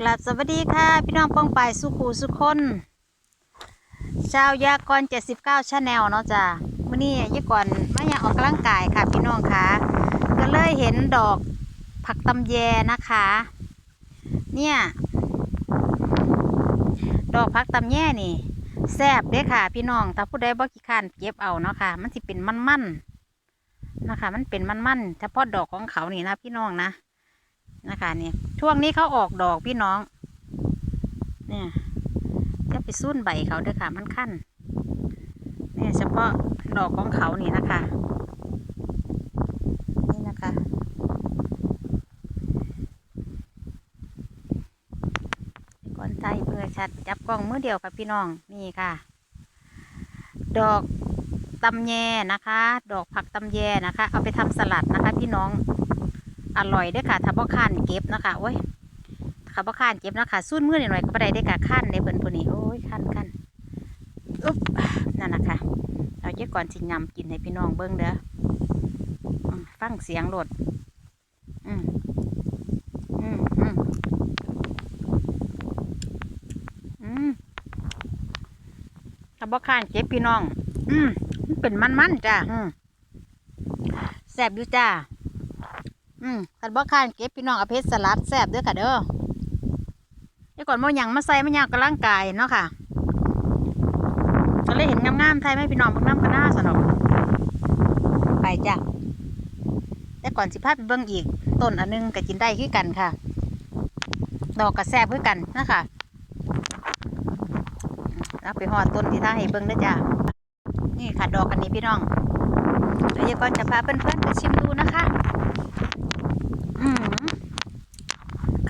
กลับสวัสดีค่ะ พี่น้องป้องไปสุขูสุคนชาวยากร 79ชาแนลเนาะจ้ะมื่อนี้ยากรมาอยากออกกำลังกายค่ะ พี่น้องค่ะก็เลยเห็นดอกผักตำแยนะคะ เนี่ย ดอกผักตำแยนี่แซ่บเด้ค่ะ พี่น้องถ้าผู้ใดบ่ขี้ข้านเก็บเอาเนาะค่ะ มันสิเป็นมันๆนะคะ มันเป็นมันๆเฉพาะดอกของเขานี่นะพี่น้องนะ นะคะนี่ช่วงนี้เขาออกดอกพี่น้อง เนี่ยจะไปซุ่นใบเขาเด้อค่ะมันขั้นเนี่ยเฉพาะดอกของเขานี่นะคะ นี่นะคะ ก่อนใส่เพื่อชัดจับกล้องมือเดียวกับพี่น้องนี่ค่ะ ดอกตำแยนะคะ ดอกผักตำแยนะคะ เอาไปทำสลัดนะคะพี่น้อง อร่อยด้วยค่ะ ถ้าบ่ข้านเก็บนะคะโอ้ยถ้าบ่ข้านเก็บนะคะสู้มือหน่อยก็บ่ได้ได้ค่ะข้านในเพิ่นผู้นี้โอ้ยข้านข้านอุ๊บนั่นนะคะเราเจ๊ก่อนสิยำกินให้พี่น้องเบิ่งเด้อฟังเสียงรถอืมอืมอืมอืมถ้าบ่ข้านเก็บพี่น้อง อืมมันเป็นมันๆจ้ะอืมแซ่บอยู่จ้า อืมคันบ่ข้านเก็บพี่น้องเอาเพชรสลัดแซ่บเด้อค่ะเด้อเดี๋ยวก่อนบ่หยังมาใส่มาหยังกำลังกายเนาะค่ะก็เลยเห็นงามๆไทยไหมพี่น้องเบิ่งน้ำกันหน้าสนอกไปจ้ะแต่ก่อนสิพาไปเบิ่งอีกต้นอันหนึงก็กินได้คือกันค่ะ ดอกก็แซ่บคือกันนะคะเอาไปหอดต้นที่ท่าให้เบิ่งเด้อจ้ะนี่ค่ะดอกอันนี้พี่น้องเดี๋ยวก่อนจะพาเพื่อนๆไปชิมดูนะคะ อืม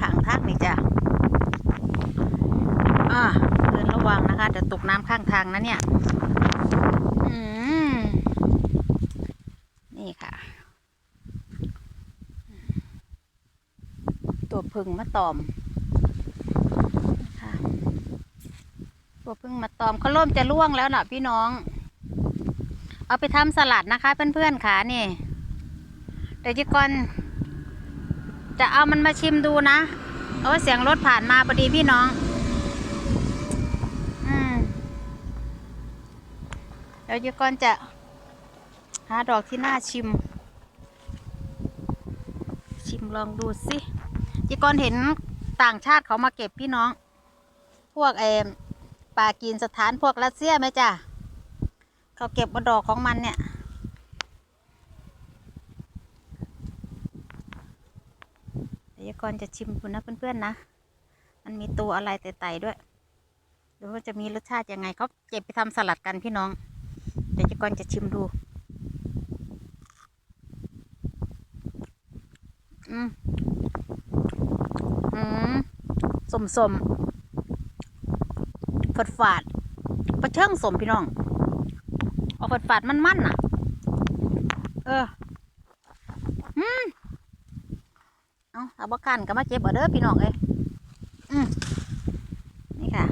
ขางทางนี่จ้ะ อ่า ระวังนะคะเดี๋ยวตกน้ำข้างทางนะเนี่ยนี่ค่ะ ตัวพึ่งมาตอมตัวพึ่งมาตอมเขาเริ่มจะร่วงแล้วนะพี่น้อง เอาไปทำสลัดนะคะเพื่อนๆค่ะนี่เดี๋ยวจีก่อนจะเอามันมาชิมดูนะโอ้เสียงรถผ่านมาพอดีพี่น้อง อืม เดี๋ยวจีก่อนจะหาดอกที่น่าชิม ชิมลองดูสิจีก่อนเห็นต่างชาติเขามาเก็บพี่น้อง พวกเอมปากีนสถานพวกรัสเซียไหมจ้ะเขาเก็บบนดอกของมันเนี่ยเดี๋ยวก่อนจะชิมคุณนะเพื่อนๆนะ มันมีตัวอะไรไต่ๆด้วยหรือว่าจะมีรสชาติยังไงเขาเก็บไปทำสลัดกันพี่น้อง เดี๋ยวก่อนจะชิมดู อืมอืมสมสมฝาดฝาดประเชิงสมพี่น้อง เอาฝาดฝาดมันๆน่ะ เออ อืมเอาเอาบักกันก็มาเก็บเอาเด้อพี่น้องเอ้ยอืมนี่ค่ะ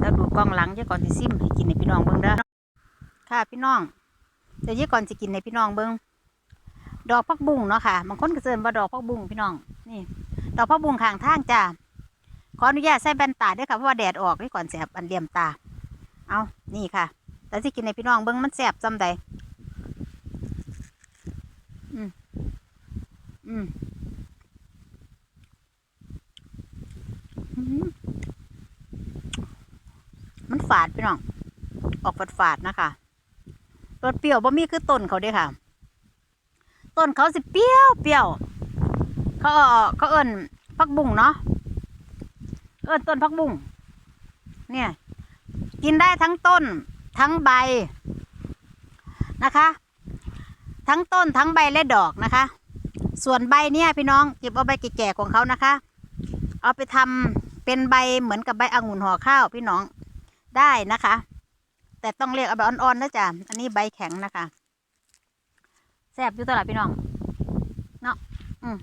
แล้วดูกล้องหลังเจ้าก่อนสิซิมให้กินในพี่น้องเบิ่งเด้อ ค่ะพี่น้องเดี๋ยวเจ้าก่อนสิกินในพี่น้องเบิ่งดอกพักบุ้งเนาะค่ะบางคนก็เชิญว่าดอกพักบุ้งพี่น้องนี่ ดอกพักบุ้งข้างทางจ้าขออนุญาตใส่แว่นตาด้วยค่ะเพราะว่าแดดออกนี่ก่อนแสบอันเลี่ยมตา เอานี่ค่ะแต่สิกินในพี่น้องเบิ่งมันแสบจำใดอืมอืมมันฝาดพี่น้อง ออกฝาดฝาดๆนะคะ รสเปรี้ยวบ่มีคือต้นเขาเด้ค่ะ ต้นเขาสิเปรี้ยวเปรี้ยว เขาเขาเอิ้นพักบุ้งเนาะเอิ้นต้นพักบุ้งเนี่ย กินได้ทั้งต้นทั้งใบนะคะ ทั้งต้นทั้งใบและดอกนะคะ ส่วนใบเนี่ยพี่น้องเก็บเอาใบแก่ๆของเขานะคะ เอาไปทำเป็นใบเหมือนกับใบองุ่นห่อข้าวพี่น้องได้นะคะ แต่ต้องเรียกเอาใบอ่อนๆนะจ๊ะอันนี้ใบแข็งนะคะแซ่บอยู่ตลาดพี่น้องเนาะอืม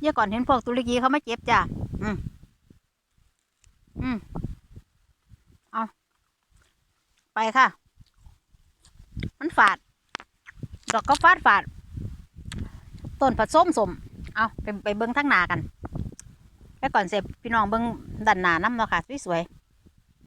เยี่ยก่อนเห็นพวกตุรกีเขามาเก็บจ้ะอืมอืมเอาไปค่ะ มันฝาด ดอกก็ฟาดฝาดต้นผัดส้มสมเอาไปไปเบิ้งทั้งนากันไปก่อนเสร็จพี่น้องเบิ้งดันหนาน้ำเนาะค่ะสวยๆ